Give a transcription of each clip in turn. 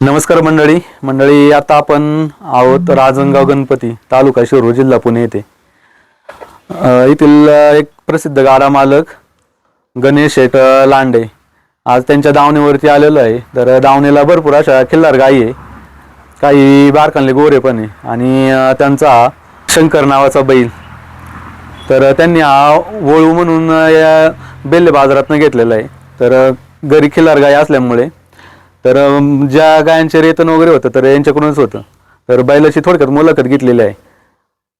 नमस्कार मंडळी. मंडळी आता आपण आहोत राजनगाव गणपती तालुका शिरूर जिल्हा पुणे येथे. येथील एक प्रसिद्ध गाडा मालक गणेश शेठ लांडे आज त्यांच्या दावणीवरती आलेलो आहे. तर दावणीला भरपूर अशा खिल्लार गायी आहे. काही बारकांले गोरे पण आहे आणि त्यांचा शंकर नावाचा बैल. तर त्यांनी हा वळू म्हणून या बेल्ले बाजारातनं घेतलेला आहे. तर घरी खिल्लार गाय असल्यामुळे तर ज्या गायांचे रेतन वगैरे होतं तर यांच्याकडूनच होतं. तर बैलाची थोडक्यात मुलाखत घेतलेली आहे.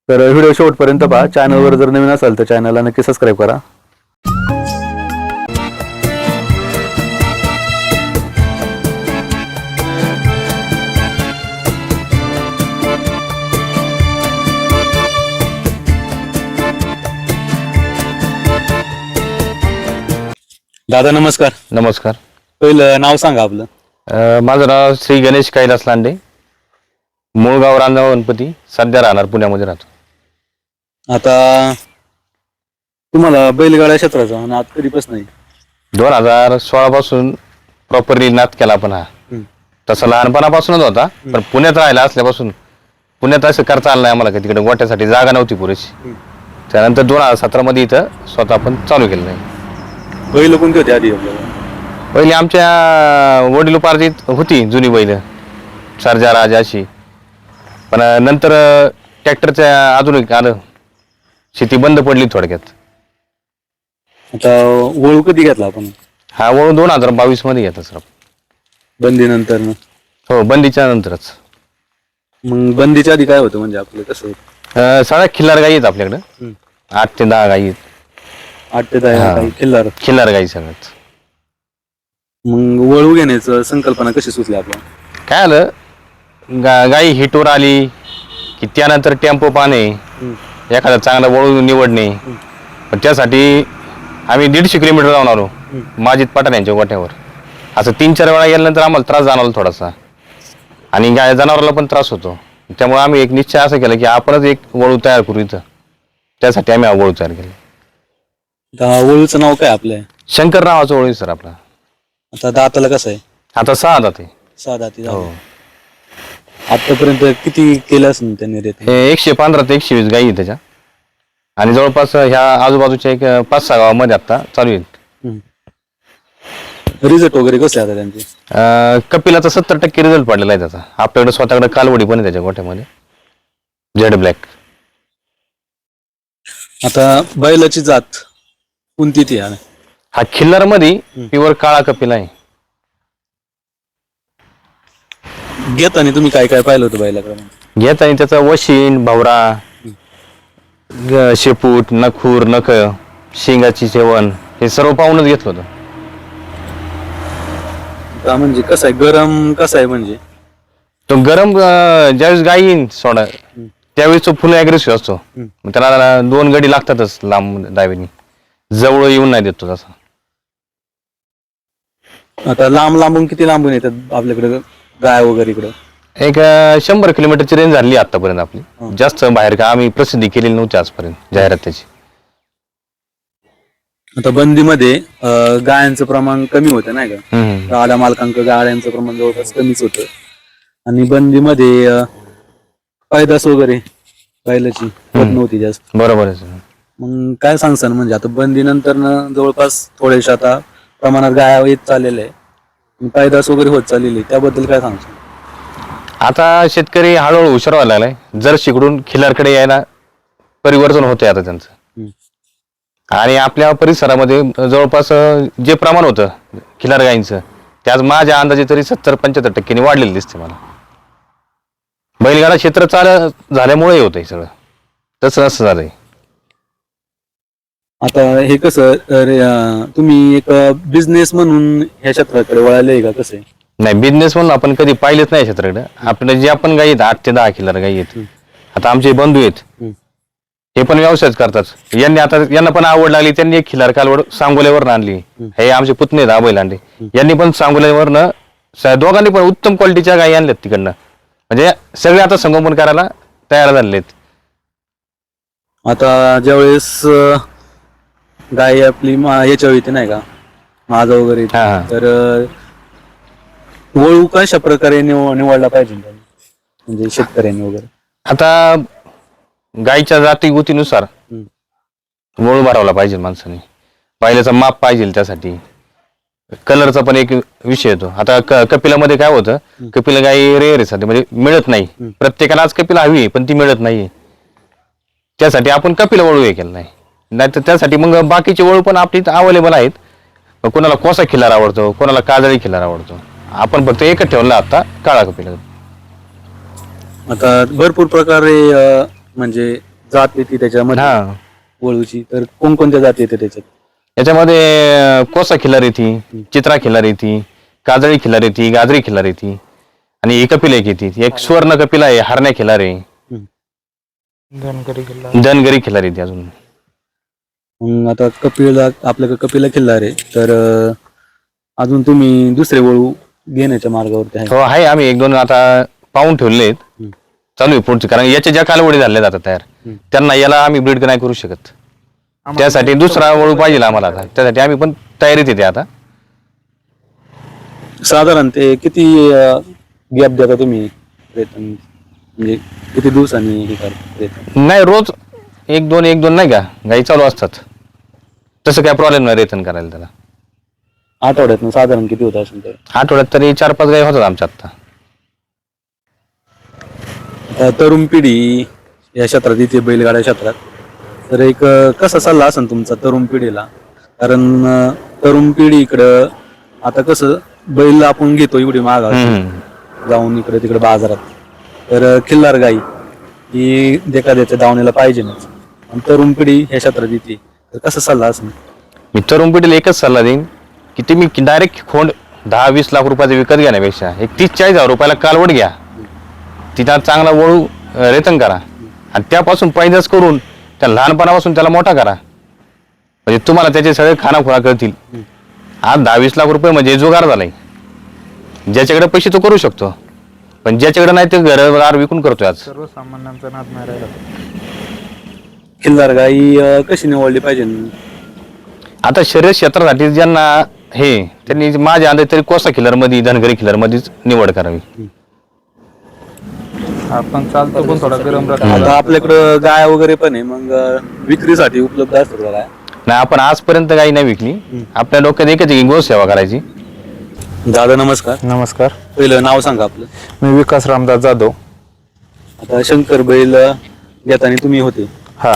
तर व्हिडिओ शेवटपर्यंत पहा. चॅनलवर जर नवीन असाल तर चॅनलला नक्की सबस्क्राईब करा. दादा नमस्कार. नमस्कार. पहिलं नाव सांगा आपलं. माझं नाव श्री गणेश कैलास लांडे. मूळगाव रांजगाव गणपती सध्या राहणार पुण्यामध्ये राहतो. आता तुम्हाला बैलगाड्या क्षेत्राचा नाद कधीपासून नाही दोन हजार सोळा पासून प्रॉपरली नात केला आपण हा. हम्म. तसा लहानपणापासूनच होता पण पुण्यात राहिला असल्यापासून पुण्यात असं करता आलं नाही आम्हाला तिकडे गोट्यासाठी जागा नव्हती पुरेशी. त्यानंतर दोन हजार सतरा मध्ये इथं स्वतः आपण चालू केलं नाही. बैल कोणती होती आधी आपल्याला? पहिली आमच्या वडिलोपार्जित होती जुनी बैल सर्जा राज अशी. पण नंतर ट्रॅक्टरच्या आधुनिक आलं. शेती बंद पडली थोडक्यात. आता वळू कधी घेतला आपण? हा वळून दोन हजार बावीसमध्ये घेतात सर. बंदी नंतर हो बंदीच्या नंतरच. मग बंदीच्या आधी काय होतं म्हणजे आपलं कसं? अं, सगळ्या खिल्लार गाई आहेत आपल्याकडं. आठ ते दहा गाई आहेत. आठ ते दहा हा. किल्लार खिल्लार गाई सगळ्यात. मग वळू घेण्याचं संकल्पना कशी सुचली आपल्याला? काय आलं? गा गाई हिटवर आली की त्यानंतर टेम्पो पाहणे. एखादा चांगला वळू निवडणे. पण त्यासाठी आम्ही दीडशे किलोमीटर जाऊन आलो. माजिद पठाण यांच्या गोठ्यावर. असं तीन चार वेळा गेल्यानंतर आम्हाला त्रास जाणवला थोडासा. आणि गाय जनावराला पण त्रास होतो. त्यामुळे आम्ही एक निश्चय असं केला की आपणच एक वळू तयार करू इथं. त्यासाठी आम्ही हा वळू तयार केला. वळूचं नाव काय आपलं? शंकर नावाचं वळू आहे सर आपला. आता दाताला कसं आहे? आता सहा जाते सहा दाती हो. आतापर्यंत किती केलं असेल त्यांनी रेत हे एकशे पंधरा ते एकशे वीस गाई आहे त्याच्या. आणि जवळपास ह्या आजूबाजूच्या एक पाच सहा गावामध्ये आता चालू आहेत. रिझल्ट वगैरे कसे आता त्यांचे? अं, कपिलाचा सत्तर टक्के रिझल्ट पडलेला आहे त्याचा. आपल्याकडे स्वतःकडे कालवडी पण आहे त्याच्या गोठ्यामध्ये. झेड ब्लॅक आता बैलाची जात कोणती ती आहे? हा खिल्लारमध्ये प्युअर काळा कपिला आहे. घेताना तुम्ही काय काय पाहिलं होतं बैलाकडे? घेत आणि त्याचा वशीन भवरा ग- शेपूट नखूर नख शिंगाची सेवन हे सर्व पाहूनच घेतलं होतं. का म्हणजे कसं आहे? गरम कसं आहे म्हणजे? तो गरम अं, ज्यावेळेस गाई येईन सोडा त्यावेळेस तो फुल अग्रेसिव्ह असतो. मग त्याला दोन गडी लागतातच लांब डावीनी. जवळ येऊन नाही देत तसा. आता लांब लांबून किती लांबून येतात आपल्याकडे? गाय वगैरे इकडं? एक अं, शंभर किलोमीटरची रेंज झाली आतापर्यंत आपली. जास्त बाहेर का आम्ही प्रसिद्धी केलेली नव्हती आजपर्यंत जाहिरात त्याची. आता बंदीमध्ये अं, गायांचं प्रमाण कमी होतं नाही का? हम्म. गाड्या मालकांक गाड्यांचं प्रमाण जवळपास कमीच होतं. आणि बंदीमध्ये अं, पैदास वगैरे बैलाची होत नव्हती जास्त. बरोबर आहे. मग काय सांगसान म्हणजे आता बंदी नंतर जवळपास थोडेसे आता प्रमाणात गाया येत चाललेले आहे. पैदास वगैरे होत चाललेली आहे. त्याबद्दल काय सांगसान आता शेतकरी हळूहळू हुशार व्हायला लागलाय. जर शिकडून खिल्लारकडे यायला परिवर्तन होतंय आता त्यांचं. हम्म. आणि आपल्या परिसरामध्ये जवळपास अं, जे प्रमाण होतं खिलार गाईंचं ते आज माझ्या अंदाजे तरी सत्तर पंच्याहत्तर टक्क्यांनी वाढलेलं दिसते मला. बैलगाडा क्षेत्र चाल झाल्यामुळे होतंय सगळं. तसं असं झालंय. आता हे कसं अरे, अं, तुम्ही एक बिझनेस म्हणून ह्या क्षेत्राकडे वळाले का कसं आहे? नाही बिझनेस म्हणून आपण कधी पाहिलेच नाही क्षेत्राकडे. आपल्याला जे आपण गाई आहेत आठ ते दहा खिलार गाई आहेत. आता आमचे बंधू आहेत. हम्म. हे पण व्यवसायच करतात. यांनी आता यांना पण आवड लागली त्यांनी एक खिलार कालवड सांगोल्यावरनं आणली. हे आमचे पुतणे आहेत आबैल आणले. यांनी पण सांगोल्यावरनं स- दोघांनी पण उत्तम क्वालिटीच्या गायी आणल्यात तिकडनं. म्हणजे सगळे आता संगोपन करायला तयार झालेले आहेत. आता ज्यावेळेस अं, गाय आपली मा- याच्यावर येते नाही का? माझा वगैरे. हा, हा. तर अं, वळू कशा प्रकारे निव निवडला पाहिजे? म्हणजे शेतकऱ्यांनी वगैरे. आता गाईच्या जाती गुतीनुसार हम्म. वळू भरावला पाहिजे माणसाने. बैलाचं माप पाहिजे त्यासाठी. कलरचा पण एक विषय येतो. आता क- कपिलामध्ये काय होतं? कपिला गाई रेअर आहे सध्या. म्हणजे मिळत नाही. प्रत्येकाला आज कपिला हवी आहे, पण ती मिळत नाही त्यासाठी आपण कपिला वळू हे केलं नाही. नाहीतर त्यासाठी मग बाकीचे वळू पण आपली अवेलेबल आहेत. कोणाला कोसा खिल्लार आवडतो कोणाला काजळी खिल्लार आवडतो. आपण फक्त एकच ठेवला आता काळा कपिला. आता भरपूर प्रकारे अं, म्हणजे जात येते त्याच्यामध्ये. हा. वळूची. तर कोणकोणत्या जाती येते त्याच्यात? याच्यामध्ये अं, कोसा खिल्लार येते चित्रा खिल्लार येते काजळी खिल्लार येते गाजरी खिल्लार येते. आणि एक कपिला एक येते. एक सुवर्ण कपिला आहे हरण्या खिल्लार आहे. धनगरी खिल्लार येते अजून. मग आता कपिला आपल्याकडे कपिला किल्ला रे. तर अं, अजून तुम्ही दुसरे वळू घेण्याच्या मार्गावरती आहे. हो आहे आम्ही. एक दोन आता पाहून ठेवले आहेत हम्म. चालू आहे पुढचे. कारण याचे ज्या कालवडी झाले जातात तयार हम्म. त्यांना याला आम्ही ब्रीड नाही करू शकत. त्यासाठी दुसरा वळू पाहिजे आम्हाला आता. त्यासाठी आम्ही पण तयारीत येते आता. साधारण ते किती गॅप देता तुम्ही? म्हणजे किती दिवसांनी हे करता? नाही रोज एक दोन एक दोन नाही का? गाई चालू असतात. तसं काय प्रॉब्लेम नाही रेतन करायला त्याला. आठवड्यात साधारण किती होत असेल तर आठवड्यात तरी चार पाच गाई होतात आमच्या आता तरुण पिढी या क्षेत्रात इथे बैलगाड्या क्षेत्रात तर एक अं, कसा सल्ला असेल तुमचा तरुण पिढीला? कारण अं, तरुण पिढी इकडं आता कसं बैल आपण घेतो एवढी महाग हम्म. जाऊन इकडे तिकडे बाजारात. तर अं, खिल्लार गाई ही देखाद्याच्या दावणीला पाहिजे आणि तरुण पिढी ह्या क्षेत्रात येते. तर कसा सल्ला असेल? मी तरुण पिढीला एकच सल्ला देईन की तुम्ही डायरेक्ट खोंड दहा वीस लाख रुपयाचे विकत घेण्यापेक्षा एक तीस चाळीस हजार रुपयाला कालवड घ्या. तिचा चांगला वळू रेतन करा. आणि त्यापासून पैदास करून त्या लहानपणापासून त्याला मोठा करा. म्हणजे तुम्हाला त्याचे सगळे खानाखुणा करतील आज दहा वीस लाख रुपये म्हणजे जुगार झालाय. ज्याच्याकडे पैसे तो करू शकतो. पण ज्याच्याकडे नाही ते घरदार विकून करतोय आज. सर्वसामान्यांचा नाद नाही राहिला. खिल्लार गाई अं, कशी निवडली पाहिजे? आता शर्यत क्षेत्रासाठी ज्यांना हे त्यांनी माझ्या अंदाज तरी कोसा खिलरमध्ये धनगरी खिलर मध्येच निवड करावी. आपण चालतो पण थोडा गरम राहतो. आता आपल्याकडं गाय वगैरे पण आहे मग अं, विक्रीसाठी उपलब्ध असतात का गाय? नाही आपण आजपर्यंत काही नाही विकली. आपल्या डोक्यात एकच आहे की गोसेवा करायची. दादा नमस्कार. नमस्कार. पहिलं नाव सांगा आपलं. मी विकास रामदास जाधव. आता शंकर बैल घेताना तुम्ही होते. हा.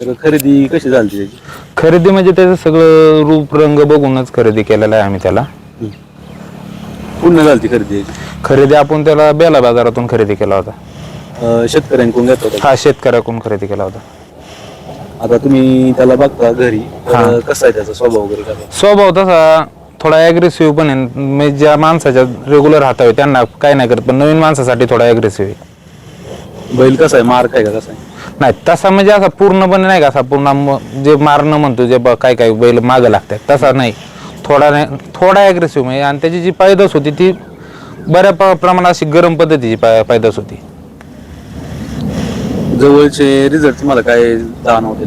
तर खरेदी कशी झाली त्याची? खरेदी म्हणजे त्याचं सगळं रूप रंग बघूनच खरेदी केलेला आहे आम्ही त्याला. पूर्ण झाली खरेदी खरेदी आपण त्याला बेला बाजारातून खरेदी केला होता. अं, शेतकऱ्यांकडून घेत होता हा शेतकऱ्याकडून खरेदी केला होता. आता तुम्ही त्याला बघता घरी तर कसा आहे त्याचा स्वभाव वगैरे कसा स्वभाव तसा थोडा ॲग्रेसिव्ह पण आहे. म्हणजे ज्या माणसाच्या रेग्युलर हातावे त्यांना काय नाही करत पण नवीन माणसासाठी थोडा ॲग्रेसिव्ह आहे. बैल कसा आहे? मार्क आहे का कसा आहे? नाही तसा म्हणजे असा पूर्णपणे नाही का असा पूर्ण म- जे मारणं म्हणतो जे ब- काय काय बैल मागं लागतात तसा नाही. थोडा नाही थोडा ॲग्रेसिव्ह म्हणजे आणि त्याची जी पायदास होती ती बऱ्या प्रमाणात अशी गरम पद्धतीची पाय पायदास होती. जवळचे रिझल्ट तुम्हाला काय जाणवते?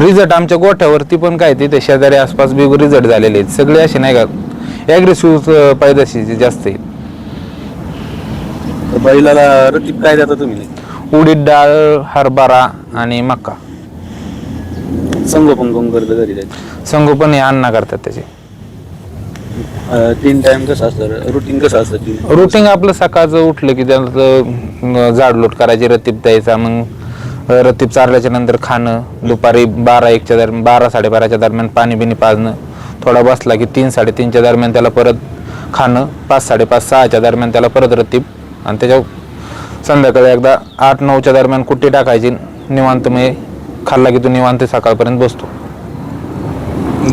रिझल्ट आमच्या गोठ्यावरती पण काय तिथे शेजारी आसपास बी रिझल्ट झालेले आहेत. सगळे असे नाही का ॲग्रेसिव्ह पायदाशी जास्त आहेत. तर बैलाला रतीब काय देता तुम्ही? उडीद डाळ हरभरा आणि मका संगोपन कोण करतं घरी त्याचे? संगोपन हे अन्न करतात त्याचे. अं, तीन टाइम कसं असतं? रुटीन कसं असतं तीन? रुटीन आपलं सकाळचं उठलं की त्याचं झाडलोट करायची रतीब द्यायचा मग रतीब चारल्याच्या नंतर खाणं दुपारी बारा एकच्या दरम्यान बारा साडेबाराच्या दरम्यान पाणी बिणी पाजणं थोडा बसला की तीन साडेतीनच्या दरम्यान त्याला परत खाणं पाच साडेपाच सहाच्या दरम्यान त्याला परत रतीब आणि त्याच्या संध्याकाळी एकदा आठ नऊच्या दरम्यान कुट्टी टाकायची. निवांत मग खाल्ला की तो निवांत सकाळपर्यंत बसतो.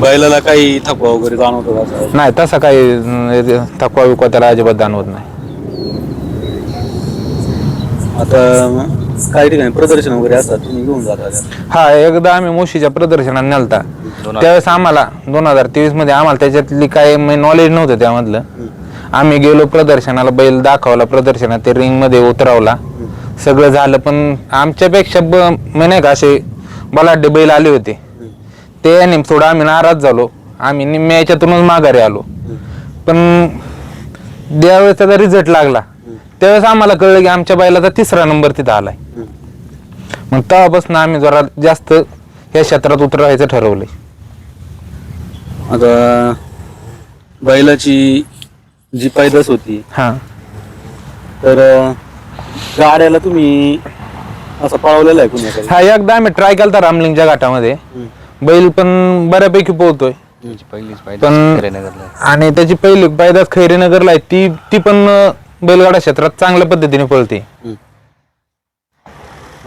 बैलाला काही थकवा वगैरे जाणवतो का? असं? नाही तसा काही थकवा विकवा त्याला अजिबात जाणवत नाही. आता काही ठिकाणी प्रदर्शन वगैरे असतात तुम्ही घेऊन जाता का? हा एकदा आम्ही मुशीच्या प्रदर्शनात नेलता. त्यावेळेस आम्हाला दोन हजार तेवीसमध्ये आम्हाला त्याच्यातली काय नॉलेज नव्हतं त्यामधलं. आम्ही गेलो प्रदर्शनाला बैल दाखवला प्रदर्शनात ते रिंगमध्ये उतरवला. सगळं झालं पण आमच्यापेक्षा ब म्हणजे नाही का असे बलाढ्य बैल आले होते. ते याने थोडं आम्ही नाराज झालो. आम्ही निम्म्या याच्यातूनच माघारी आलो. पण ज्यावेळेस त्याचा रिझल्ट लागला त्यावेळेस आम्हाला कळलं की आमच्या बैलाचा तिसरा नंबर तिथं आलाय. मग तेव्हापासून आम्ही जरा जास्त या क्षेत्रात उतरायचं ठरवलंय. आता बैलाची जी पैदास होती. हा. तर अं, गाड्याला तुम्ही असं पळवलेलं आहे कुणी हा एकदा आम्ही ट्राय केला रामलिंगच्या घाटामध्ये. बैल पण बऱ्यापैकी पोहतोय. पहिलीच पण आणि त्याची पहिली पैदास खैरीनगरला आहे. ती ती पण अं, बैलगाडा क्षेत्रात चांगल्या पद्धतीने पळते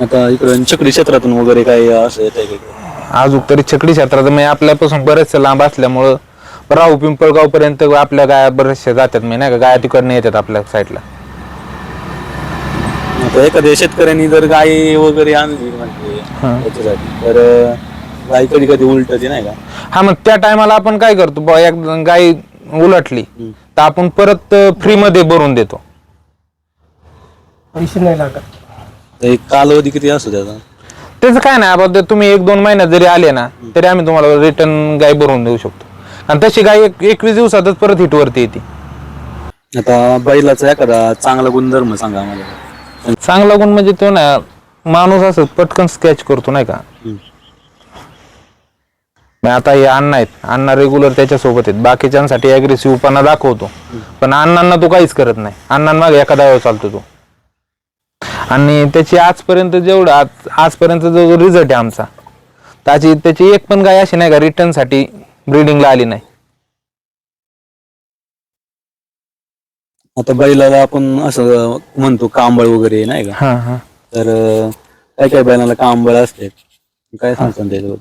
आता इकडं चक्री क्षेत्रातून वगैरे काय असं येत आहे अजून तरी छकडी क्षेत्रात म्हणजे आपल्यापासून बरेच लांब असल्यामुळं राहू पिंपळगाव पर्यंत आपल्या गाया बरेचशा जातात. म्हणजे नाही का गाया तिकडनं येतात आपल्या साईडला. आता एखाद्या शेतकऱ्यांनी जर गाय वगैरे आणली म्हणजे त्याच्यासाठी तर अं, गाय कधी कधी उलटते नाही का? हा मग त्या टायमाला आपण काय करतो? बुवा एक गाय उलटली तर आपण परत फ्री मध्ये भरून देतो. पैसे नाही लागत. तर एक कालावधी किती असतो त्याचा त्याचं काय नाही आपण ते तुम्ही एक दोन महिन्यात जरी आले ना तरी आम्ही तुम्हाला रिटर्न गाय भरून देऊ शकतो. आणि तशी गाय एक एकवीस दिवसातच परत हिटवरती येते. आता बैलाचा एखादा चांगला गुणधर्म सांगा आम्हाला. चांगला गुण म्हणजे तो ना माणूस असं पटकन स्केच करतो नाही का? हम्म. मग आता हे अण्णा आहेत. अण्णा रेग्युलर त्याच्यासोबत आहेत. बाकीच्यांसाठी अग्रेसिव्हपणा दाखवतो. पण अण्णांना तो काहीच करत नाही. अण्णांमागे एखादा वेळ चालतो तो. आणि त्याची आजपर्यंत जेवढं आज आजपर्यंत जो रिझल्ट आहे आमचा त्याची त्याची एक पण गाय अशी नाही का रिटर्नसाठी ब्रीडिंगला आली नाही. आता बैलाला आपण असं म्हणतो कांबळ वगैरे नाही का? हा हा. तर अं, काय काय बैलाला कांबळ असते? काय सांगता त्याच्याबद्दल?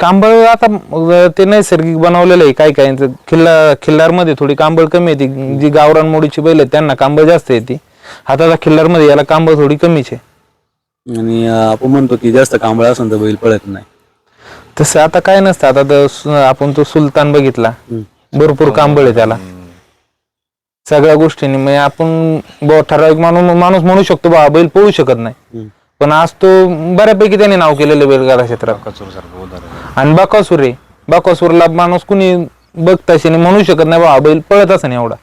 कांबळ आता अं, ते नैसर्गिक बनवलेलं आहे काय काय खिल्ला खिल्लारमध्ये थोडी कांबळ कमी येते जी गावरान मोडीची बैल आहेत त्यांना कांबळ जास्त येते हाताचा खिल्लारमध्ये याला कांबळ थोडी कमीच आहे. आणि अं, आपण म्हणतो की जास्त कांबळ असेल तर बैल पळत नाही. तसं आता काय नसतं. आता तर सु- आपण तो सुलतान बघितला. भरपूर कांबळ आहे त्याला. सगळ्या गोष्टींनी. म्हणजे आपण बुवा ठराविक माणूस माणूस म्हणू शकतो बा बैल पळू शकत नाही. हम्म. पण आज तो बऱ्यापैकी त्याने नाव केलेलं बैलगाडा क्षेत्रात. आणि बकासूर आहे. बकासूरला माणूस कुणी बघताशी म्हणू शकत नाही बा हा बैल पळत असं एवढा.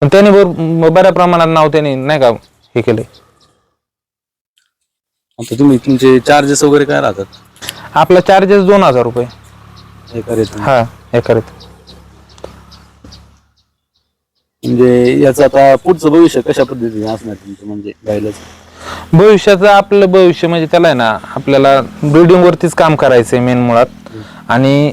पण त्याने भर- बऱ्या प्रमाणात नाव त्याने नाही का हे केलंय. आता तुम्ही तुमचे चार्जेस वगैरे काय राहतात? आपला चार्जेस दोन हजार रुपये. हा म्हणजे याचं आता पुढचं भविष्य कशा पद्धतीने असणार तुमचं म्हणजे बैलाचं भविष्याचं आपलं भविष्य म्हणजे त्याला आहे ना आपल्याला ब्रिडिंग वरतीच काम करायचंय मेन मुळात. आणि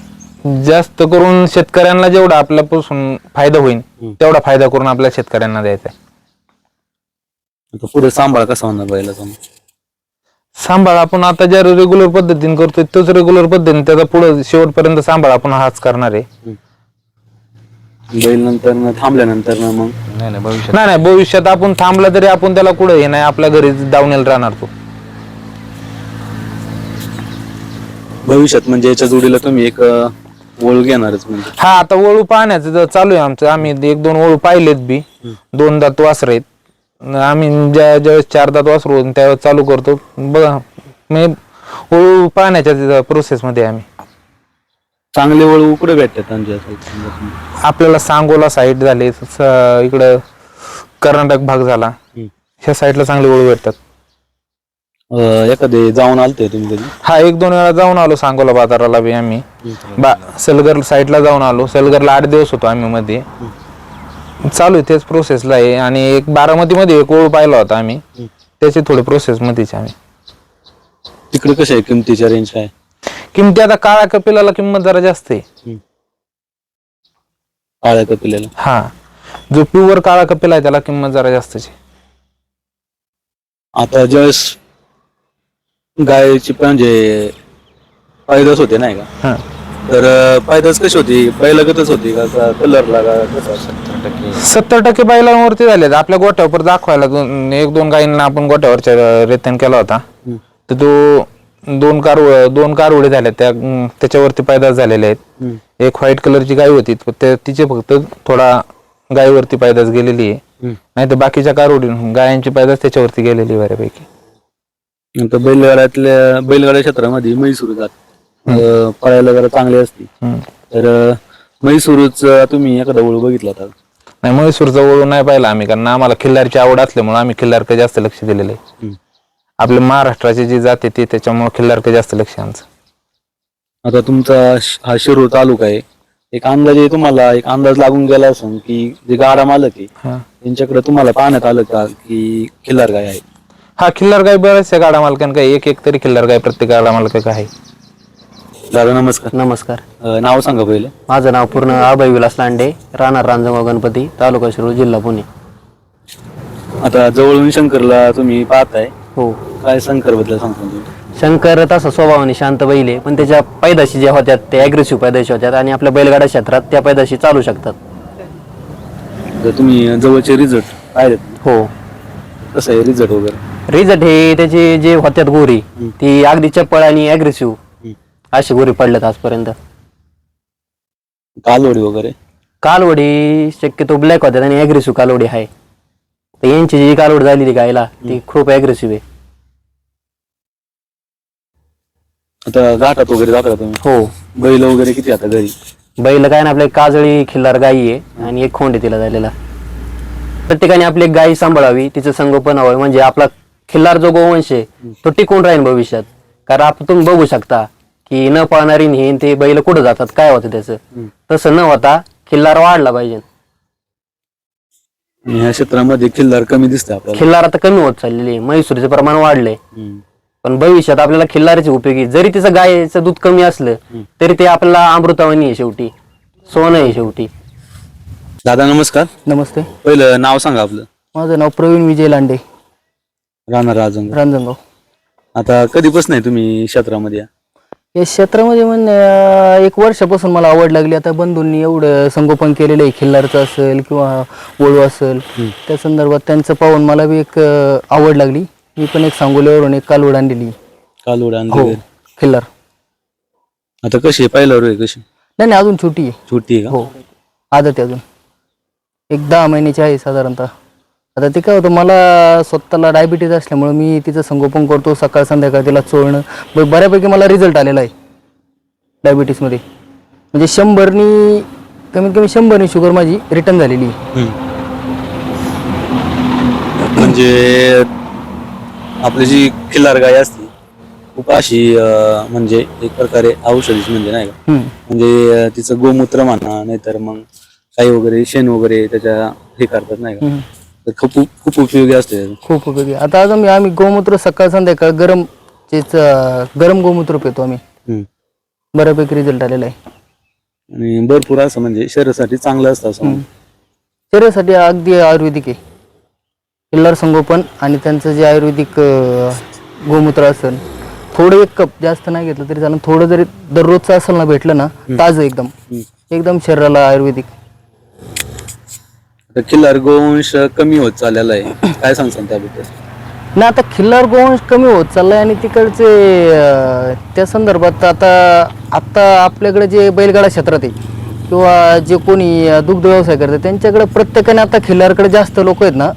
जास्त करून शेतकऱ्यांना जेवढा आपल्यापासून फायदा होईल तेवढा फायदा करून आपल्या शेतकऱ्यांना द्यायचा आहे. आता पुढे सांभाळ कसा होणार बैलाचा? मग? सांभाळ आपण आता ज्या रेग्युलर पद्धतीने करतोय तोच रेग्युलर पद्धतीने त्याचा पुढे शेवटपर्यंत सांभाळ आपण हाच करणार आहे. बैल नंतर न थांबल्यानंतर ना मग? नाही नाही भविष्यात. नाही नाही भविष्यात आपण थांबला तरी आपण त्याला कुठे हे नाही आपल्या घरी दावणीला राहणार तो. भविष्यात म्हणजे याच्या जोडीला तुम्ही एक अं, वळू घेणारच म्हणजे. हा आता वळू पाहण्याचं जर चालू आहे आमचं. आम्ही एक दोन वळू पाहिलेत बी. दोन दात वासर आहेत. आम्ही ज्या ज्यावेळेस चार दात वासरू त्यावेळेस चालू करतो. बघा मी वळू पाहण्याच्या प्रोसेस मध्ये आहे आम्ही. चांगले वळू कुठे भेटतात त्यांच्या समजा तुम्ही? आपल्याला सांगोला साईड झाले स- इकडं कर्नाटक भाग झाला. हम्म. ह्या साईडला चांगले वळू भेटतात. एखादे जाऊन आलते तुम्ही हा एक दोन वेळा जाऊन आलो सांगोला बाजाराला बी आम्ही. बा सलगर साईडला जाऊन आलो. सलगरला आठ दिवस होतो आम्ही मध्ये. चालू आहे तेच प्रोसेसला आहे. आणि एक बारामती मध्ये एक ओळ पाहिला होता आम्ही. त्याची थोडी प्रोसेस मध्येच आम्ही. तिकडे कशा आहे किमतीच्या रेंज काय? किमती आता काळ्या कपिलाला किंमत जरा जास्त आहे. काळ्या कपिलेला? हा. जो प्युअर काळा कपिला आहे त्याला किंमत जरा जास्तच आहे. आता ज्यावेळेस गायची पण म्हणजे पैदास होते नाही का? हा. तर अं, पैदास कशी होती? बैलगतच होती का? कलरला का कसं? सत्तर टक्के बैलांवरती झाले आपल्या गोठ्यावर दाखवायला दोन एक दोन गायींना आपण गोठ्यावरच्या रेतन केला होता. तर तो दोन कार दोन कार उडे झाल्या त्या अं, त्याच्यावरती पैदास झालेले आहेत. एक व्हाईट कलरची गाय होती. त्या तिचे फक्त थोडा गायीवरती पैदास गेलेली आहे. नाही तर बाकीच्या कार उडून गायांची पैदास त्याच्यावरती गेलेली आहे बऱ्यापैकी. नंतर बैलगाड्यातल्या बैलगाड्या क्षेत्रामध्ये म्हैसूर जात. पळायला जरा चांगली असती. तर अं, तुम्ही एखादा वळू बघितला होता नाही म्हैसूरचं वळू नाही पाहिलं आम्ही कारण आम्हाला खिल्लारची आवड असल्यामुळे आम्ही खिल्लारकडे जास्त लक्ष दिलेलं आहे. आपले महाराष्ट्राची जी जाते ती त्याच्यामुळे खिल्लारकडे जास्त लक्ष आमचं. आता तुमचा हा शिरूर तालुका आहे. एक अंदाजे तुम्हाला एक अंदाज लागून गेला असून की जे गाडा मालक आहे. त्यांच्याकडे तुम्हाला पाहण्यात आलं का की खिल्लार गाय आहे? हा खिल्लार गाय बऱ्याचशा गाडा मालकांना काय एक एक तरी खिल्लार गाय प्रत्येक गाडा मालक आहे. दादा नमस्कार. नमस्कर. अं, नाव सांगा पहिले. माझं नाव पूर्ण अभय विलास लांडे राहणार रांजणगाव गणपती तालुका शिरूर जिल्हा पुणे. आता जवळून शंकरला तुम्ही पाहताय. हो. काय शंकरबद्दल सांगतो तुम्ही? शंकर तसा स्वभावाने शांत बैल आहे पण त्याच्या पैदाशी ज्या होत्यात ते अग्रेसिव्ह पैदाशी होत्यात आणि आपल्या बैलगाडा क्षेत्रात त्या पैदाशी चालू शकतात. तुम्ही जवळचे रिझल्ट पाहिलेत. हो. कसं आहे रिझल्ट वगैरे? रिझल्ट हे त्याचे जे होत्यात गोरी ती अगदी चप्पळ आणि अग्रेसिव्ह अशी गोरी पडल्यात आजपर्यंत. कालवडी वगैरे? कालवडी शक्यतो ब्लॅक होत्यात आणि अग्रेसिव्ह कालवडी आहे. तर यांची जी कालवड झालेली गायला ती खूप अग्रेसिव्ह आहे. आता घाटात वगैरे जाता का तुम्ही? हो. बैल वगैरे किती आता घरी? बैल काय ना आपल्या काजळी खिल्लार गायी आहे आणि एक खोंड आहे तिला झालेला. प्रत्येकाने आपली एक गायी सांभाळावी तिचं संगोपन हवं म्हणजे आपला खिल्लार जो गोवंश आहे तो टिकून राहील भविष्यात. कारण आपण तुम्ही बघू शकता की न पळणारी ही ते बैल कुठं जातात? काय होतं त्याचं? तसं न होता खिल्लार वाढला पाहिजे. ह्या क्षेत्रामध्ये खिल्लार कमी दिसते आपल्याला. खिल्लार आता कमी होत चाललेली आहे. म्हैसूरचं प्रमाण वाढलंय. हम्म. पण भविष्यात आपल्याला खिल्लारीचे उपयोगी. जरी तिचं गायचं दूध कमी असलं तरी ते आपल्याला अमृतावानी आहे शेवटी. सोनं आहे शेवटी. दादा नमस्कार. नमस्ते. पहिलं नाव सांगा आपलं. माझं नाव प्रवीण विजय लांडे. राहणार राजंग रांजणगाव. आता कधीपासून आहे तुम्ही क्षेत्रामध्ये? या? या क्षेत्रामध्ये म्हणजे एक वर्षापासून मला आवड लागली. आता बंधूंनी एवढं संगोपन केलेलं आहे. खिल्लारचं असेल किंवा वळू असेल त्या संदर्भात त्यांचं पाहून मला बी एक अं, आवड लागली. मी पण एक सांगोल्यावरून एक कालवड आणलेली. कालवड आणली हो. खिल्लार. आता कशी आहे? पहिल्यावर आहे कशी? नाही नाही अजून छोटी आहे. छोटी आहे का? हो आदत आहे अजून. एक दहा महिन्याची आहे साधारणतः. आता ते काय होतं मला स्वतःला डायबिटीज असल्यामुळे मी तिचं संगोपन करतो सकाळ संध्याकाळ तिला चोळणं. ब- बऱ्यापैकी मला रिझल्ट आलेला आहे डायबिटीसमध्ये म्हणजे शंभरनी कमीत कमी शंभरनी शुगर माझी रिटर्न झालेली आहे. म्हणजे आपली जी खिल्लार गाय असते खूप अशी अं, म्हणजे एक प्रकारे औषधीच म्हणजे नाही का? हम्म. म्हणजे अं, तिचं गोमूत्र म्हणा नाहीतर मग काही वगैरे शेण वगैरे त्याच्या हे करतात नाही का? हम्म. तर खूप खूप उपयोगी असते. खूप उपयोगी. आता आज आम्ही आम्ही गोमूत्र सकाळ संध्याकाळ गरम तेच अं, गरम गोमूत्र पितो आम्ही. हम्म. बऱ्यापैकी रिझल्ट आलेला आहे. आणि भरपूर असं म्हणजे शरीरासाठी चांगलं असतं असं शरीरासाठी अगदी आयुर्वेदिक आहे. किल्लार संगोपन आणि त्यांचं जे आयुर्वेदिक अं, गोमूत्र असेल थोडं एक कप जास्त नाही घेतलं तरी चालेल. थोडं जरी दररोजचं असेल ना भेटलं ना ताजं एकदम. एकदम शरीराला आयुर्वेदिक. आता खिल्लार गोवंश कमी होत चाललेला आहे. काय सांगसान त्याबद्दल? ना आता खिल्लार गोवंश कमी होत चाललाय आणि तिकडचे अं, त्या संदर्भात आता आता आपल्याकडे जे बैलगाडा क्षेत्रात आहे किंवा जे कोणी अं, दुग्ध व्यवसाय करतात त्यांच्याकडे प्रत्येकाने आता खिल्लारकडे जास्त लोक आहेत ना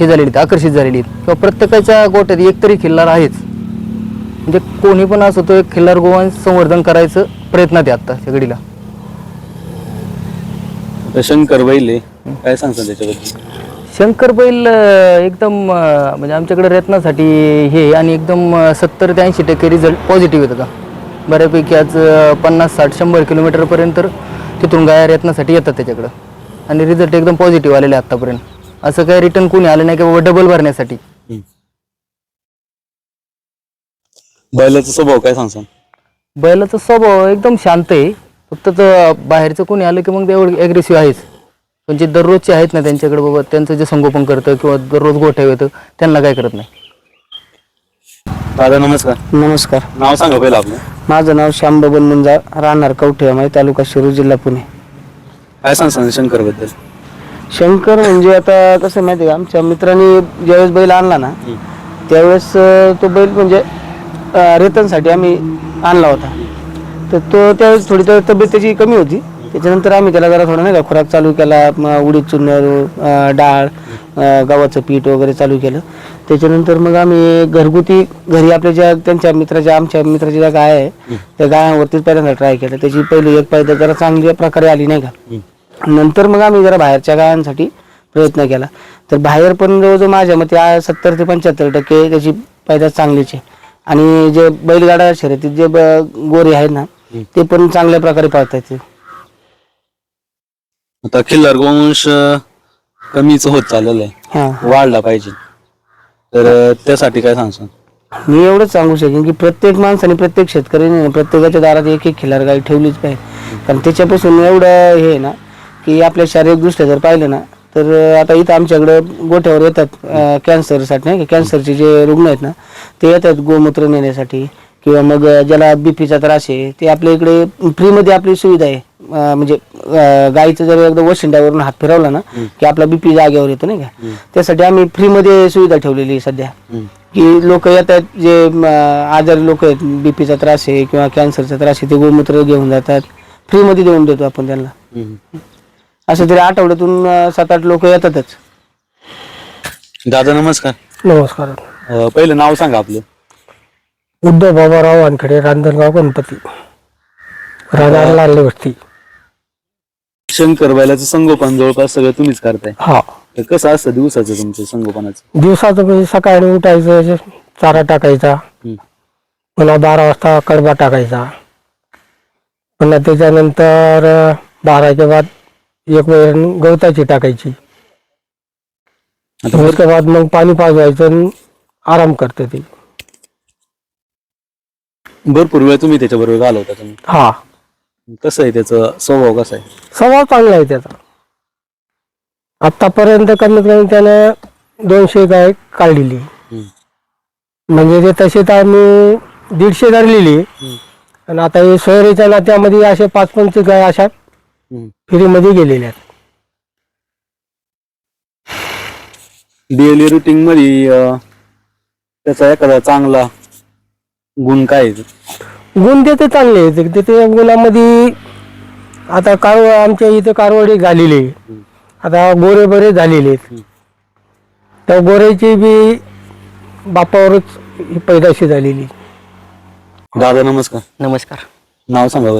हे झालेली आहेत आकर्षित झालेली आहेत. किंवा प्रत्येकाच्या गोट्यात एक तरी खिल्लार आहेच. म्हणजे कोणी पण असं तो एक खिल्लार गोवंश संवर्धन करायचं प्रयत्नात आहे आता त्या घडीला. आता शंकर बैल आहे. काय सांगसान त्याच्याबद्दल? शंकर बैल अं, एकदम अं, म्हणजे आमच्याकडे रत्नासाठी हे आणि एकदम सत्तर ते ऐंशी टक्के रिझल्ट पॉझिटिव्ह येत होता बऱ्यापैकी आज पन्नास साठ शंभर किलोमीटरपर्यंत तर तिथून गाया रत्नासाठी येतात त्याच्याकडं. आणि रिझल्ट एकदम पॉझिटिव्ह आलेले आहे आत्तापर्यंत असं काही रिटर्न कोणी आलं नाही की बाबा डबल भरण्यासाठी. बैलाचा स्वभाव काय सांगसान? बैलाचा स्वभाव एकदम शांत आहे. फक्त तो बाहेरचं कोणी आलं की मग ते एवढं ॲग्रेसिव्ह आहेच. पण जे दररोजचे आहेत ना त्यांच्याकडे बाबा त्यांचं जे संगोपन करतं किंवा दररोज गोठ्या येतं त्यांना काय करत नाही. दादा नमस्कार. नमस्कार. नाव सांगा पहिलं आपलं. माझं नाव श्याम बबन मुंजाळ राहणार कवठेमाई तालुका शिरूर जिल्हा पुणे. काय सांगसान शंकरबद्दल शंकर म्हणजे आता कसं माहिती आहे का? आमच्या मित्रांनी ज्यावेळेस बैल आणला ना त्यावेळेस अं, तो बैल म्हणजे अं, रेतनसाठी आम्ही आणला होता. तर तो त्यावेळेस थोडी तर तब्येत त्याची कमी होती. त्याच्यानंतर आम्ही त्याला जरा थोडा नाही का खुराक चालू केला उडीद चुन्नर डाळ गव्हाचं पीठ वगैरे चालू केलं. त्याच्यानंतर मग आम्ही घरगुती घरी आपल्या ज्या त्यांच्या मित्राच्या आमच्या मित्राच्या ज्या गाय आहे त्या गायांवरतीच पहिल्यांदा ट्राय केलं. त्याची पहिली एक पायदा जरा चांगल्या प्रकारे आली नाही का. नंतर मग आम्ही जरा बाहेरच्या गावांसाठी प्रयत्न केला. तर बाहेर पण जवळजवळ माझ्या मते सत्तर ते पंच्याहत्तर टक्के त्याची पैदास चांगलीच आहे. आणि जे बैलगाडा शर्यतीत जे गोरे आहेत ना ते पण चांगल्या प्रकारे पाळतात आता खिल्लार गोवंश कमीच होत चाललेलं आहे. हा. वाढला पाहिजे. तर त्यासाठी काय सांगसान मी एवढंच सांगू शकेन की प्रत्येक माणसाने प्रत्येक शेतकऱ्याने ना प्रत्येकाच्या दारात एक एक खिलार गाई ठेवलीच पाहिजे. कारण त्याच्यापासून एवढं हे आहे ना की आपल्या शारीरिकदृष्ट्या जर पाहिलं ना तर आता इथं आमच्याकडं गोठ्यावर येतात कॅन्सरसाठी नाही का? कॅन्सरचे जे रुग्ण आहेत ना ते येतात गोमूत्र नेण्यासाठी. किंवा मग ज्याला बीपीचा त्रास आहे ते आपल्या इकडे फ्रीमध्ये आपली सुविधा आहे. अं, म्हणजे अं, गाईचं जर एकदा वशिंड्यावरून हात फिरवला ना की आपला बीपी जागेवर येतो नाही का? त्यासाठी आम्ही फ्रीमध्ये सुविधा ठेवलेली आहे सध्या. की लोक येतात जे म, आजारी लोक आहेत बीपीचा त्रास आहे किंवा कॅन्सरचा त्रास आहे ते गोमूत्र घेऊन जातात. फ्रीमध्ये देऊन देतो आपण त्यांना. असं तरी आठवड्यातून सात आठ लोक येतातच. दादा नमस्कार. नमस्कार. अं, पहिलं नाव सांगा आपलं. उद्धव बाबाराव वानखडे रांजणगाव गणपती राजा लागले वस्ती. शंकर बैलाचं संगोपन जवळपास सगळं तुम्हीच करताय. हा. तर कसं असतं दिवसाचं तुमचं संगोपनाचं? दिवसाचं म्हणजे सकाळी उठायचं चारा टाकायचा. पुन्हा बारा वाजता कडबा टाकायचा. पुन्हा त्याच्यानंतर बाराच्या बाद एक वेळ गवताची टाकायची. आता उसके बाद मग पाणी पाजवायचं आणि आराम करते ते. भरपूर वेळ तुम्ही त्याच्याबरोबर घालवता तुम्ही. हा. कसं आहे त्याचं स्वभाव कसा आहे? स्वभाव चांगला आहे त्याचा. आतापर्यंत कमीत कमी त्यानं दोनशे गाय काढलेली. हम्म. म्हणजे ते तसे तर आम्ही दीडशे धरलेली. आणि आता हे सोयरीच्या नात्यामध्ये असे पाच पंचवीस गाय अशा हम्म. फ्रीमध्ये गेलेल्या आहेत. डेली रुटीन मध्ये अं, त्याचा एखादा चांगला गुण काय आहे? गुण त्याचे चांगले. आहेत ते- ते गुणामध्ये आता कार आमच्या इथे कारवडी झालेली आहे. आता गोरे बरे झालेले आहेत. त्या गोऱ्याची बी बापावरच ही पैदाशी झालेली दादा नमस्कार. नमस्कार. नाव सांगा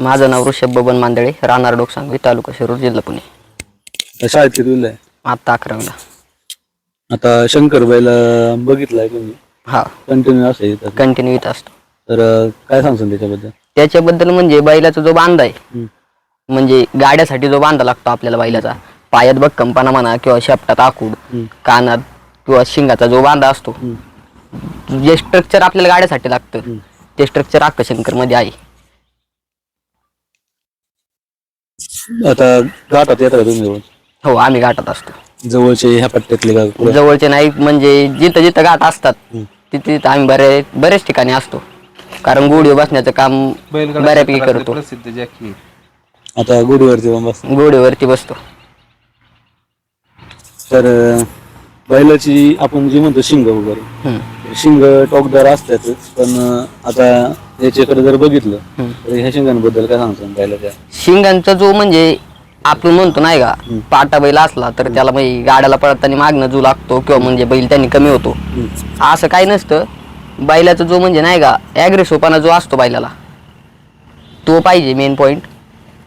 माझं नाव ऋषभ बबन मांदळे राहणार डोकसांगवी तालुका शिरूर जिल्हा पुणे. आता शाळेत कितवीला आहे. आत्ता अकरावीला. आता शंकर बैल अं, बघितलाय तुम्ही. हा. कंटिन्यू असं येतात कंटिन्यू येत असतो. तर काय सांगसान त्याच्याबद्दल? त्याच्याबद्दल म्हणजे बैलाचा जो बांधा आहे. म्हणजे गाड्यासाठी जो बांधा लागतो आपल्याला बैलाचा पायात भक्कमपणा म्हणा किंवा शेपटात आखूड कानात किंवा शिंगाचा जो बांधा असतो जे स्ट्रक्चर आपल्याला गाड्यासाठी लागतं ते स्ट्रक्चर शंकरमध्ये आहे. आता गाठात येतात का तुम्ही जवळ? हो आम्ही गाठात असतो. जवळचे ह्या पट्ट्यातले का कुठं? जवळचे नाही म्हणजे जिथं जिथं गाठ असतात तिथे तिथं आम्ही बरे बरेच ठिकाणी असतो. कारण गोडीवर बसण्याचं काम बऱ्यापैकी करतो. प्रसिद्ध जॅकी आता पण बस गोडीवरती बसतो. तर अं, बैलाची आपण जी म्हणतो शिंग वगैरे हम्म. शिंग टोकदार असतात पण अं, आता याच्याकडे जर बघितलं तर ह्या शिंगांबद्दल काय सांगतो बैलाच्या? शिंगांचा जो म्हणजे आपण म्हणतो नाही का पाटा बैल असला तर त्याला म्हणजे गाड्याला पळताना मागणं जो लागतो किंवा म्हणजे बैल त्यांनी कमी होतो. असं काही नसतं. बैलाचा जो म्हणजे नाही का ॲग्रेसिव्हपणा जो असतो बैलाला तो पाहिजे मेन पॉइंट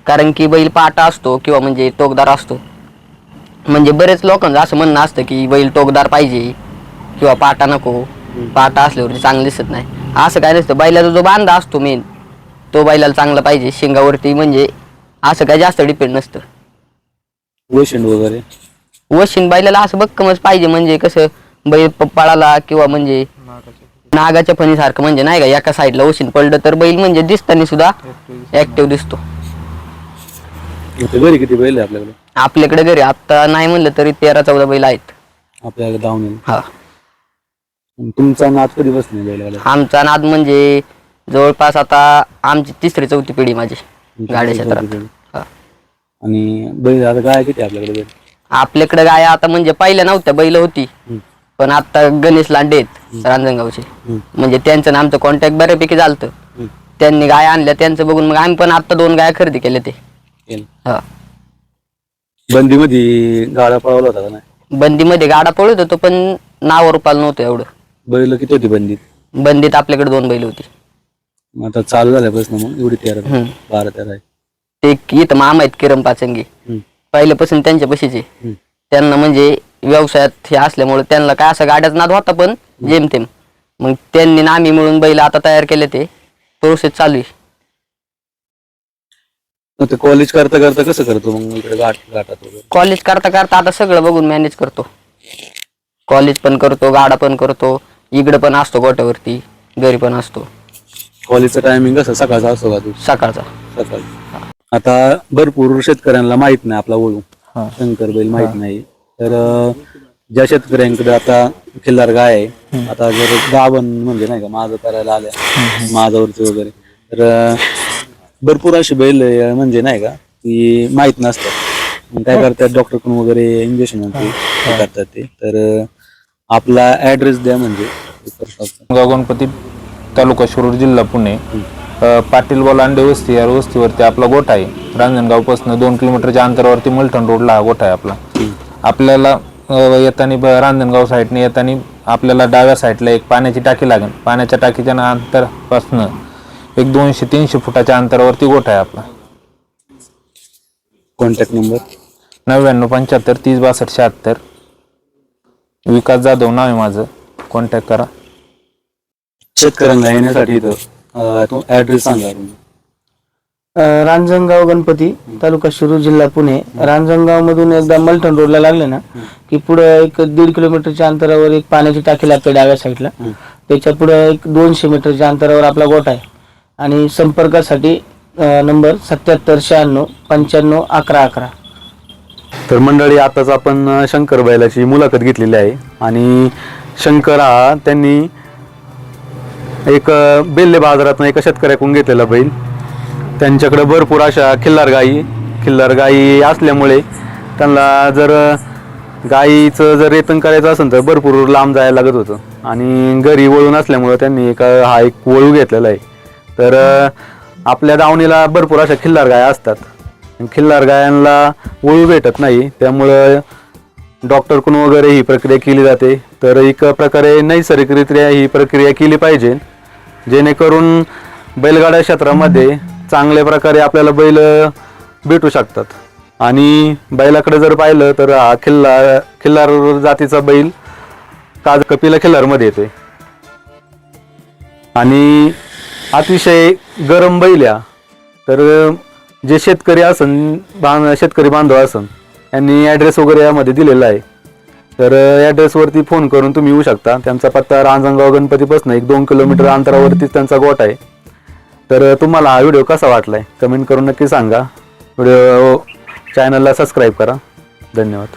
कारण की बैल पाटा असतो किंवा म्हणजे टोकदार असतो. म्हणजे बरेच लोकांचं असं म्हणणं असतं की बैल टोकदार पाहिजे किंवा पाटा नको पाटा असल्यावरती चांगलं दिसत नाही. असं काय नसतं बैलाचा जो बांधा असतो मेन तो बैलाला चांगला पाहिजे. शिंगावरती म्हणजे असं काय जास्त डिपेंड नसतं. वैशिंड वगैरे. वशिन बैलाला असं भक्कमच पाहिजे. म्हणजे कसं बैल प- पळाला किंवा म्हणजे नागाच्या फणीसारखं म्हणजे नाही का एका साईडला वशिन पडलं तर बैल म्हणजे दिसताना सुद्धा ऍक्टिव्ह दिसतो. इथे घरी किती बैल आहे आपल्याकडे? आपल्याकडे घरी आता नाही म्हणलं तरी तेरा चौदा बैल आहेत. आपल्याकडे धावणे हा. तुमचा नाद कधी बसणे बैलाला? आमचा नाद म्हणजे जवळपास आता आमची तिसरी चौथी पिढी माझी गाड्या क्षेत्रात. हा. आणि बैल आता काय किती आहे आपल्याकडे? बैल आपल्याकडे गाया आता म्हणजे पहिल्या नव्हत्या बैल होती. पण आता गणेश लांडे आहेत रांजणगावचे. म्हणजे त्यांचं आमचं कॉन्टॅक्ट बऱ्यापैकी झालतं. त्यांनी गाय आणल्या त्यांचं बघून मग आम्ही पण आता दोन गाय खरेदी केल्या ते. हा. बंदीमध्ये गाडा पळवला होता का नाही? बंदीमध्ये गाडा पळत होतो पण नाव रुपाल नव्हतं एवढं. बैल किती होती बंदीत? बंदीत आपल्याकडे दोन बैल होती. मग आता चालू झाल्यापासून मग एवढी तेरा हम्म. बारा तेरा आहे. ते एक इथं मामा आहेत किरण पाचंगी. हम्म. पहिल्यापासून त्यांच्या पशीचे त्यांना म्हणजे व्यवसायात हे असल्यामुळे त्यांना काय असं गाड्याचा नाद होता पण जेमतेम मग त्यांनी ना आम्ही मिळून बैल आता तयार केले ते. प्रोसेस चालू आहे. मग ते कॉलेज करता करता कसं करतो मग इकडे घाट घाटात वगैरे? कॉलेज करता करता आता सगळं बघून मॅनेज करतो. कॉलेज पण करतो गाडा पण करतो. इकडे पण असतो गोट्यावरती घरी पण असतो. कॉलेजचा टायमिंग कसं? सकाळचा असतो का तू? सकाळचा. सकाळी आता भरपूर शेतकऱ्यांना माहीत नाही आपला ओळू शंकर बैल माहीत नाही. तर ज्या शेतकऱ्यांकडे आता खिल्लार गाय आहे आता जर गावन म्हणजे नाही का माझं करायला आल्या माझावरचे वगैरे तर भरपूर अशी बैल म्हणजे नाही का ती माहीत नसतात. काय करतात डॉक्टरकडून वगैरे इंजेक्शन करतात ते. तर आपला ऍड्रेस द्या म्हणजे. गणपती तालुका शिरूर जिल्हा पुणे. पाटील बोलांडे वस्ती या वस्तीवरती आपला गोठा आहे. रांजणगावपासून दोन किलोमीटरच्या अंतरावरती मलठण रोडला हा गोठा आहे आपला. आपल्याला येताना ब- रांजणगाव साईडने येताना आपल्याला डाव्या साईडला एक पाण्याची टाकी लागेल. पाण्याच्या टाकीच्या ना अंतरापासनं एक दोनशे तीनशे फुटाच्या अंतरावरती गोठा आहे आपला. कॉन्टॅक्ट नंबर नव्याण्णव पंच्याहत्तर तीस बासष्ट शहात्तर. विकास जाधव नाव आहे माझं. कॉन्टॅक्ट करा. शेतकऱ्यांना येण्यासाठी ऍड्रेस सांगा तुम्ही. रांजणगाव गणपती तालुका शिरूर जिल्हा पुणे. रांजणगाव मधून एकदा मलठण रोडला लागले ना की पुढे एक दीड किलोमीटरच्या अंतरावर एक पाण्याची टाकी लागते डाव्या साईडला. त्याच्या पुढे एक दोनशे मीटरच्या अंतरावर आपला गोठा आहे. आणि संपर्कासाठी नंबर सत्याहत्तर शहाण्णव पंच्याण्णव अकरा अकरा. तर मंडळी आताच आपण शंकर बैलाची मुलाखत घेतलेली आहे. आणि शंकर हा त्यांनी एक बेल्ले बाजारातून एका शेतकऱ्याकडून घेतलेला बैल. त्यांच्याकडे भरपूर अशा खिल्लार गायी खिल्लार गायी असल्यामुळे त्यांना जर गाईचं गायीचं जर रेतन करायचं असेल तर भरपूर लांब जायला लागत होतं. आणि घरी वळून असल्यामुळं त्यांनी एक हा एक वळू घेतलेला आहे. तर आपल्या दावणीला भरपूर अशा खिल्लार गाया असतात. खिल्लार गायांना वळू भेटत नाही. त्यामुळं डॉक्टरकडून वगैरे ही प्रक्रिया केली जाते. तर एक प्रकारे नैसर्गिकरित्या ही प्रक्रिया केली पाहिजे. जेणेकरून बैलगाड्या क्षेत्रामध्ये चांगल्या प्रकारे आपल्याला बैल भेटू शकतात. आणि बैलाकडे जर पाहिलं तर हा खिल्लार खिल्लार जातीचा बैल काज कपिला खिल्लारमध्ये येतोय आणि अतिशय गरम बैल्या तर जे शेतकरी असन बां शेतकरी बांधव असन यांनी ॲड्रेस वगैरे यामध्ये दिलेला आहे. तर ॲड्रेसवरती फोन करून तुम्ही येऊ शकता. त्यांचा पत्ता रांजणगाव गणपतीपासून एक दोन किलोमीटर अंतरावरतीच त्यांचा गोट आहे. तर तुम्हाला हा व्हिडिओ कसा वाटलाय? कमेंट करून नक्की सांगा. व्हिडिओ चॅनलला सबस्क्राईब करा. धन्यवाद.